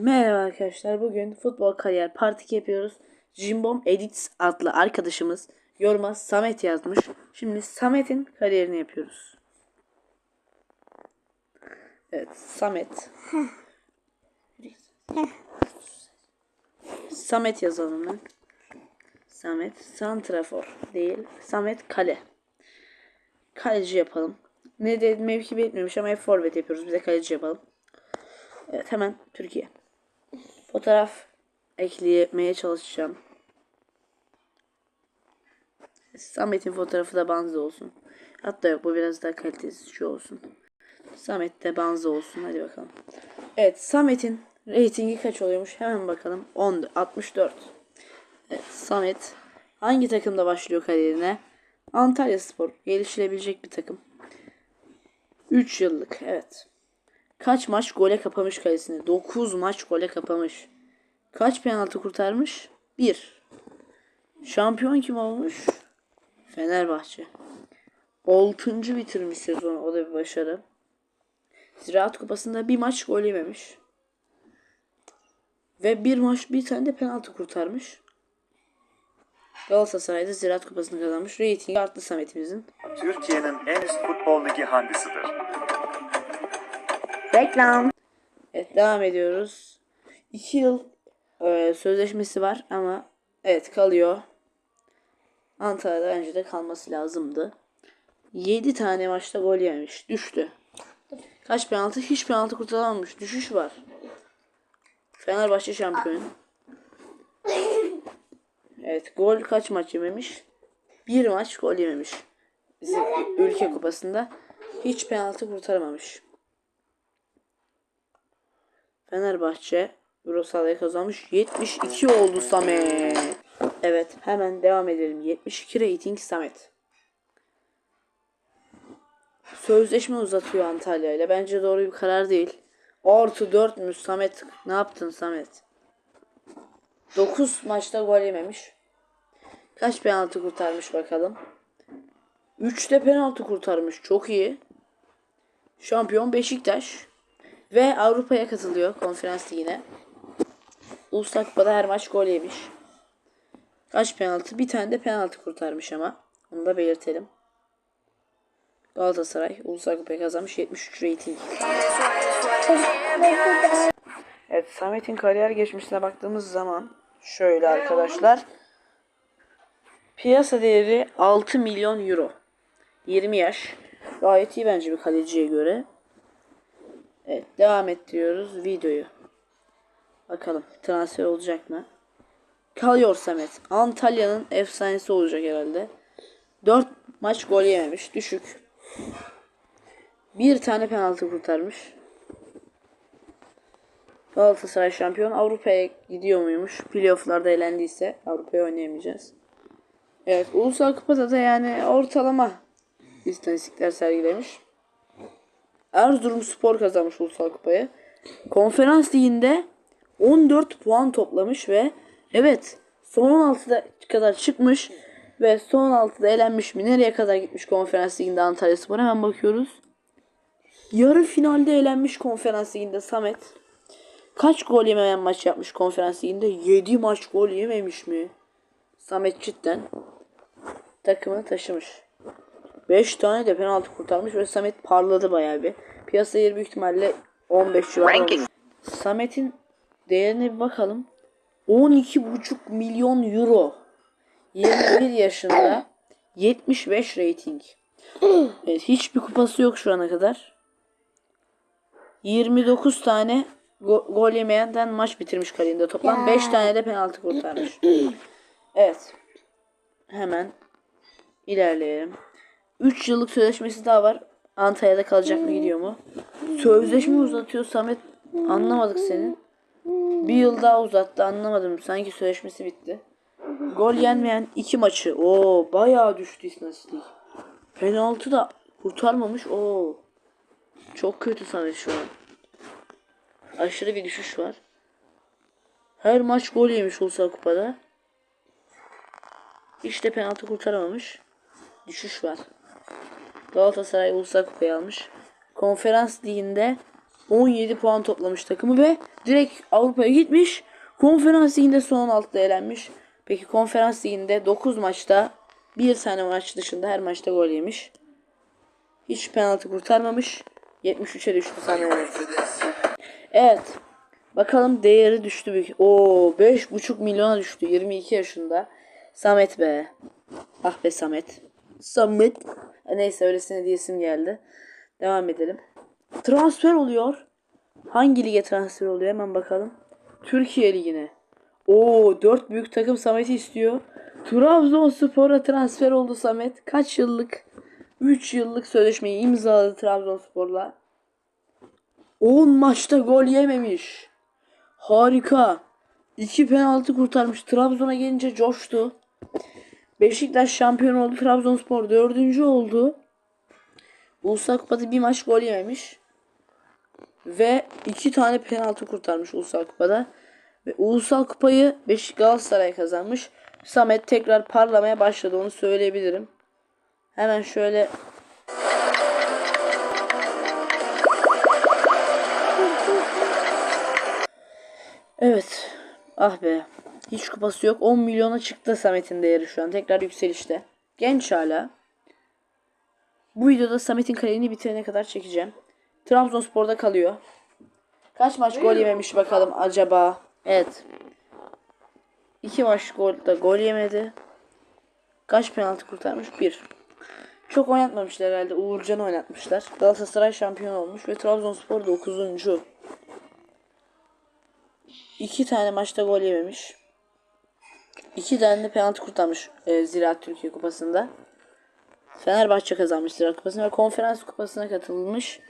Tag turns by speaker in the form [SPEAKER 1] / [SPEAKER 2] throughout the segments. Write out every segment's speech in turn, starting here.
[SPEAKER 1] Merhaba arkadaşlar. Bugün futbol kariyer part 2 yapıyoruz. Jimbom Edits adlı arkadaşımız yoruma Samet yazmış. Şimdi Samet'in kariyerini yapıyoruz. Evet Samet. Samet yazalım ben. Samet Santrafor değil. Samet Kale. Kaleci yapalım. Ne de mevki belirtmemiş ama hep forvet yapıyoruz. Bize kaleci yapalım. Evet hemen Türkiye. Fotoğraf ekleyemeye çalışacağım. Samet'in fotoğrafı da Banza olsun. Hatta yok bu biraz daha kalitesiz şu olsun. Samet de Banza olsun. Hadi bakalım. Evet Samet'in reytingi kaç oluyormuş? Hemen bakalım. 10, 64. Evet Samet hangi takımda başlıyor kariyerine? Antalya Spor. Gelişilebilecek bir takım. 3 yıllık. Evet. Kaç maç gole kapamış kalesini? 9 maç gole kapamış. Kaç penaltı kurtarmış? 1. Şampiyon kim olmuş? Fenerbahçe. 6. bitirmiş sezonu. O da bir başarı. Ziraat Kupası'nda bir maç gol yememiş. Ve bir maç bir tane de penaltı kurtarmış. Galatasaray'da Ziraat Kupası'nı kazanmış. Reytingi arttı Samet'imizin.
[SPEAKER 2] Türkiye'nin en üst futbol ligi hangisidir?
[SPEAKER 1] Reklam. Evet devam ediyoruz. 2 yıl e, sözleşmesi var ama evet kalıyor. Antalya'da önce de kalması lazımdı. 7 tane maçta gol yemiş. Düştü. Kaç penaltı? Hiç penaltı kurtaramamış. Düşüş var. Fenerbahçe şampiyon. Evet gol kaç maç yememiş? Bir maç gol yememiş. Bizim ülke kupasında hiç penaltı kurtaramamış. Fenerbahçe Eurosala'ya kazanmış. 72 oldu Samet. Evet hemen devam edelim. 72 rating Samet. Sözleşme uzatıyor Antalya ile. Bence doğru bir karar değil. Artı 4 mü Samet? Ne yaptın Samet? 9 maçta gol yememiş. Kaç penaltı kurtarmış bakalım. 3 de penaltı kurtarmış. Çok iyi. Şampiyon Beşiktaş. Ve Avrupa'ya katılıyor konferans ligine. Uluslar Kupa'da her maç gol yemiş. Kaç penaltı? Bir tane de penaltı kurtarmış ama. Onu da belirtelim. Galatasaray Uluslar Kupa'yı kazanmış 73 rating. Evet Samet'in kariyer geçmişine baktığımız zaman şöyle arkadaşlar. Piyasa değeri 6 milyon euro. 20 yaş. Gayet iyi bence bir kaleciye göre. Evet devam et diyoruz videoyu. Bakalım transfer olacak mı? Kalıyor Samet. Antalya'nın efsanesi olacak herhalde. 4 maç gol yememiş. Düşük. Bir tane penaltı kurtarmış. Galatasaray şampiyon. Avrupa'ya gidiyor muymuş? Playoff'larda elendiyse Avrupa'ya oynayamayacağız. Evet Ulusal Kupa'da da yani ortalama istatistikler sergilemiş. Erzurum Spor kazanmış Ulusal Kupayı. Konferans liginde 14 puan toplamış ve evet son 16'da kadar çıkmış ve son 16'da elenmiş mi? Nereye kadar gitmiş konferans liginde Antalya Spor? Hemen bakıyoruz. Yarı finalde elenmiş konferans liginde Samet. Kaç gol yemeyen maç yapmış konferans liginde? 7 maç gol yememiş mi? Samet cidden takımını taşımış. 5 tane de penaltı kurtarmış ve Samet parladı bayağı bir. Piyasa yeri büyük ihtimalle 15 civarı. Samet'in değerine bir bakalım. 12,5 milyon euro. 21 yaşında 75 rating. Evet, hiçbir kupası yok şu ana kadar. 29 tane go- gol yemeyenden maç bitirmiş kariyerinde. Toplam 5 tane de penaltı kurtarmış. Evet. Hemen ilerleyelim. 3 yıllık sözleşmesi daha var. Antalya'da kalacak mı gidiyor mu? Sözleşme uzatıyor Samet. Anlamadık senin. Bir yıl daha uzattı anlamadım. Sanki sözleşmesi bitti. Gol yenmeyen iki maçı. Oo bayağı düştü istatistik. Penaltı da kurtarmamış. Oo. Çok kötü Samet şu an. Aşırı bir düşüş var. Her maç gol yemiş Ulusal Kupa'da. De penaltı kurtaramamış. Düşüş var. Galatasaray Ulusal Kupayı almış. Konferans liginde 17 puan toplamış takımı ve direkt Avrupa'ya gitmiş. Konferans liginde son 16'da elenmiş. Peki konferans liginde 9 maçta bir tane maç dışında her maçta gol yemiş. Hiç penaltı kurtarmamış. 73'e düştü sanırım. Evet. Bakalım değeri düştü büyük. Oo 5,5 milyona düştü. 22 yaşında. Samet be. Ah be Samet. Samet. Neyse öylesine diyesim geldi. Devam edelim. Transfer oluyor. Hangi lige transfer oluyor hemen bakalım. Türkiye Ligi'ne. Oo 4 büyük takım Samet'i istiyor. Trabzonspor'a transfer oldu Samet. Kaç yıllık? 3 yıllık sözleşmeyi imzaladı Trabzonspor'la. 10 maçta gol yememiş. Harika. 2 penaltı kurtarmış. Trabzon'a gelince coştu. Beşiktaş şampiyon oldu. Trabzonspor dördüncü oldu. Ulusal Kupa'da bir maç gol yememiş. Ve iki tane penaltı kurtarmış Ulusal Kupa'da. Ve Ulusal Kupayı Beşik Galatasaray kazanmış. Samet tekrar parlamaya başladı onu söyleyebilirim. Hemen şöyle Evet. Ah be. Hiç kupası yok. 10 milyona çıktı Samet'in değeri şu an. Tekrar yükselişte. Genç hala. Bu videoda Samet'in kariyerini bitirene kadar çekeceğim. Trabzonspor'da kalıyor. Kaç maç gol yememiş bakalım acaba? Evet. İki maç golda gol yemedi. Kaç penaltı kurtarmış? Bir. Çok oynatmamışlar herhalde. Uğurcan'ı oynatmışlar. Galatasaray şampiyon olmuş ve Trabzonspor 9. İki tane maçta gol yememiş. İki tane de penaltı kurtarmış e, Ziraat Türkiye Kupası'nda. Fenerbahçe kazanmış Ziraat Kupası'na ve Konferans Kupası'na katılmış.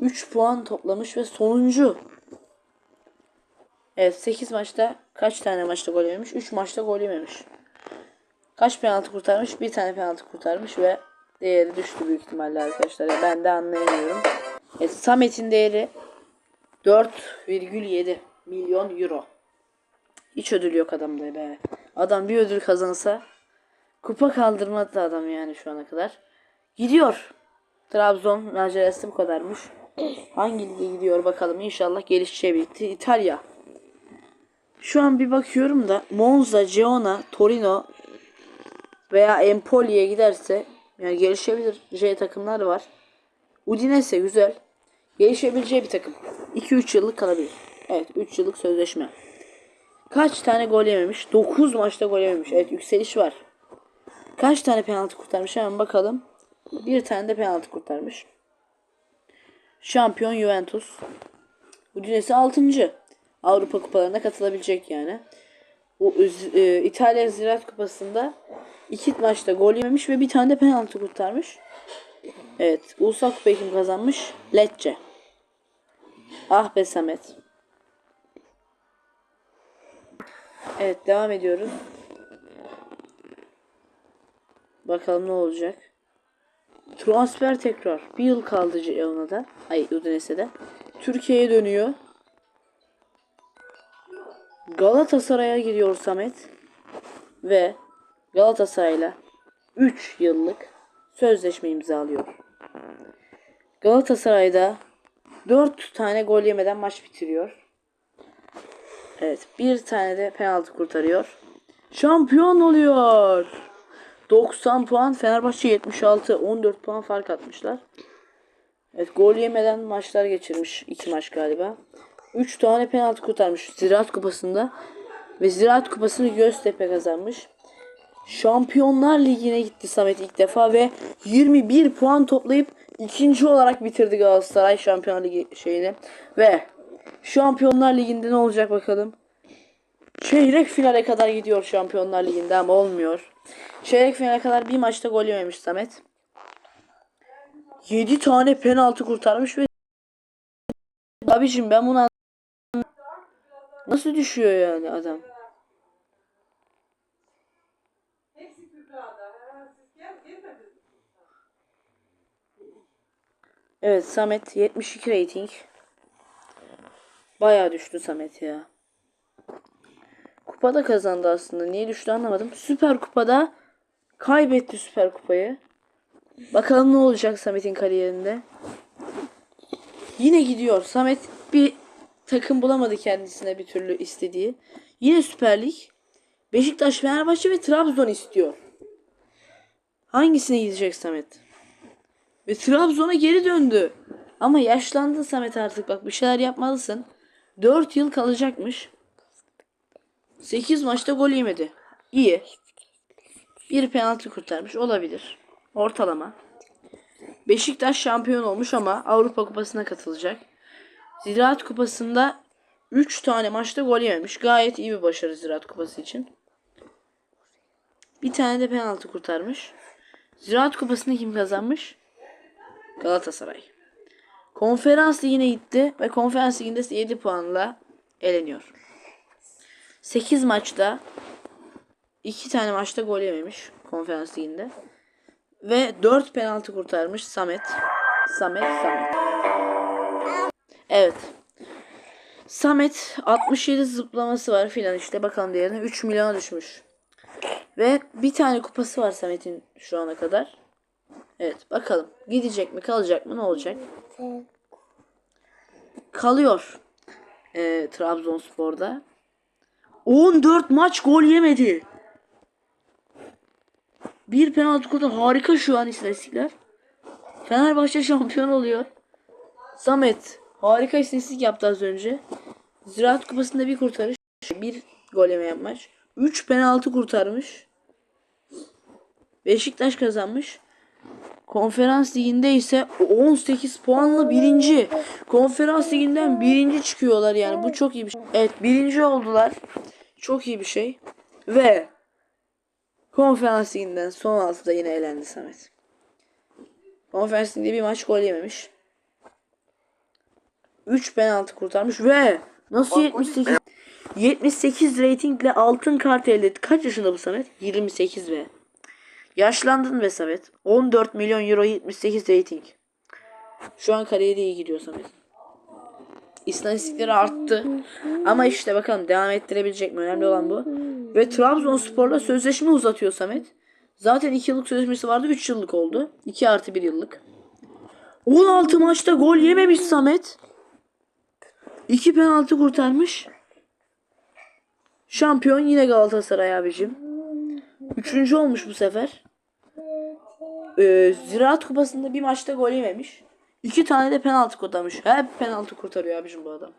[SPEAKER 1] 3 puan toplamış ve sonuncu. Evet 8 maçta kaç tane maçta gol yememiş? 3 maçta gol yememiş. Kaç penaltı kurtarmış? Bir tane penaltı kurtarmış ve değeri düştü büyük ihtimalle arkadaşlar. Ya ben de anlayamıyorum. Evet, Samet'in değeri 4,7 milyon euro. Hiç ödül yok adamda be. Adam bir ödül kazansa kupa kaldırmadı adam yani şu ana kadar. Gidiyor. Trabzon macerası bu kadarmış. Hangi lige gidiyor bakalım inşallah gelişeceği birlikte. İtalya. Şu an bir bakıyorum da Monza, Genoa, Torino veya Empoli'ye giderse yani gelişebilir J takımlar var. Udinese güzel. Gelişebileceği bir takım. 2-3 yıllık kalabilir. Evet 3 yıllık sözleşme. Kaç tane gol yememiş? 9 maçta gol yememiş. Evet yükseliş var. Kaç tane penaltı kurtarmış hemen bakalım. Bir tane de penaltı kurtarmış. Şampiyon Juventus. Udinese 6. Avrupa kupalarına katılabilecek yani. O e, İtalya Ziraat Kupası'nda iki maçta gol yememiş ve bir tane de penaltı kurtarmış. Evet. Ulusal Kupayı kim kazanmış? Lecce. Ah be Samet. Evet devam ediyoruz. Bakalım ne olacak. Transfer tekrar. Bir yıl kaldı Ceona'da. Ay Udinese'de. Türkiye'ye dönüyor. Galatasaray'a gidiyor Samet. Ve Galatasaray'la 3 yıllık sözleşme imzalıyor. Galatasaray'da 4 tane gol yemeden maç bitiriyor. Evet, bir tane de penaltı kurtarıyor. Şampiyon oluyor. 90 puan, Fenerbahçe 76, 14 puan fark atmışlar. Evet, gol yemeden maçlar geçirmiş. 2 maç galiba. 3 tane penaltı kurtarmış Ziraat Kupası'nda. Ve Ziraat Kupası'nı Göztepe kazanmış. Şampiyonlar Ligi'ne gitti Samet ilk defa ve 21 puan toplayıp ikinci olarak bitirdi Galatasaray Şampiyonlar Ligi şeyini. Ve Şampiyonlar Ligi'nde ne olacak bakalım. Çeyrek finale kadar gidiyor Şampiyonlar Ligi'nde ama olmuyor. Çeyrek finale kadar bir maçta gol yememiş Samet. 7 tane penaltı kurtarmış ve Abiciğim ben bunu Nasıl düşüyor yani adam? Evet Samet 72 rating. Bayağı düştü Samet ya. Kupada kazandı aslında. Niye düştü anlamadım. Süper Kupada kaybetti Süper Kupayı. Bakalım ne olacak Samet'in kariyerinde. Yine gidiyor. Samet bir takım bulamadı kendisine bir türlü istediği. Yine Süper Lig. Beşiktaş, Fenerbahçe ve Trabzon istiyor. Hangisine gidecek Samet? Ve Trabzon'a geri döndü. Ama yaşlandı Samet artık bak bir şeyler yapmalısın. 4 yıl kalacakmış. 8 maçta gol yemedi. İyi. Bir penaltı kurtarmış olabilir. Ortalama. Beşiktaş şampiyon olmuş ama Avrupa Kupası'na katılacak. Ziraat Kupası'nda 3 tane maçta gol yememiş. Gayet iyi bir başarı Ziraat Kupası için. Bir tane de penaltı kurtarmış. Ziraat Kupası'nı kim kazanmış? Galatasaray. Konferans ligine gitti ve konferans liginde 7 puanla eleniyor. 8 maçta 2 tane maçta gol yememiş konferans liginde. Ve 4 penaltı kurtarmış Samet. Samet, Samet. Evet. Samet 67 zıplaması var filan işte bakalım diğerine 3 milyona düşmüş. Ve bir tane kupası var Samet'in şu ana kadar. Evet bakalım gidecek mi kalacak mı ne olacak? Kalıyor ee, Trabzonspor'da. 14 maç gol yemedi. Bir penaltı kurtar. Harika şu an istatistikler. Fenerbahçe şampiyon oluyor. Samet harika istatistik yaptı az önce. Ziraat Kupası'nda bir kurtarış. Bir gol yemeyen maç. 3 penaltı kurtarmış. Beşiktaş kazanmış. Konferans liginde ise 18 puanla birinci. Konferans liginden birinci çıkıyorlar yani. Bu çok iyi bir şey. Evet birinci oldular. Çok iyi bir şey. Ve konferans liginden son altıda yine elendi Samet. Konferans liginde bir maç gol yememiş. 3 penaltı kurtarmış ve nasıl 78 78 reytingle altın kart elde etti. Kaç yaşında bu Samet? 28 ve Yaşlandın be Samet. 14 milyon euro 78 rating. Şu an kariyeri iyi gidiyor Samet. İstatistikleri arttı. Ama işte bakalım devam ettirebilecek mi? Önemli olan bu. Ve Trabzonspor'la sözleşme uzatıyor Samet. Zaten 2 yıllık sözleşmesi vardı. 3 yıllık oldu. 2 artı 1 yıllık. 16 maçta gol yememiş Samet. 2 penaltı kurtarmış. Şampiyon yine Galatasaray abicim. Üçüncü olmuş bu sefer. Ee, Ziraat Kupası'nda bir maçta gol yememiş. İki tane de penaltı kurtarmış. Hep penaltı kurtarıyor abicim bu adam.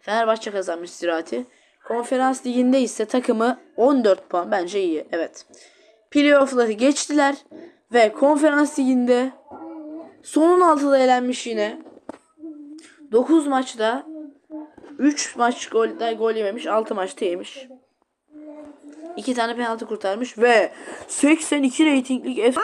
[SPEAKER 1] Fenerbahçe kazanmış Ziraat'i. Konferans liginde ise takımı 14 puan bence iyi. Evet. Playoff'ları geçtiler ve konferans liginde son 16'da elenmiş yine. 9 maçta 3 maç gol, gol yememiş, 6 maçta yemiş. 2 tane penaltı kurtarmış ve 82 reytinglik F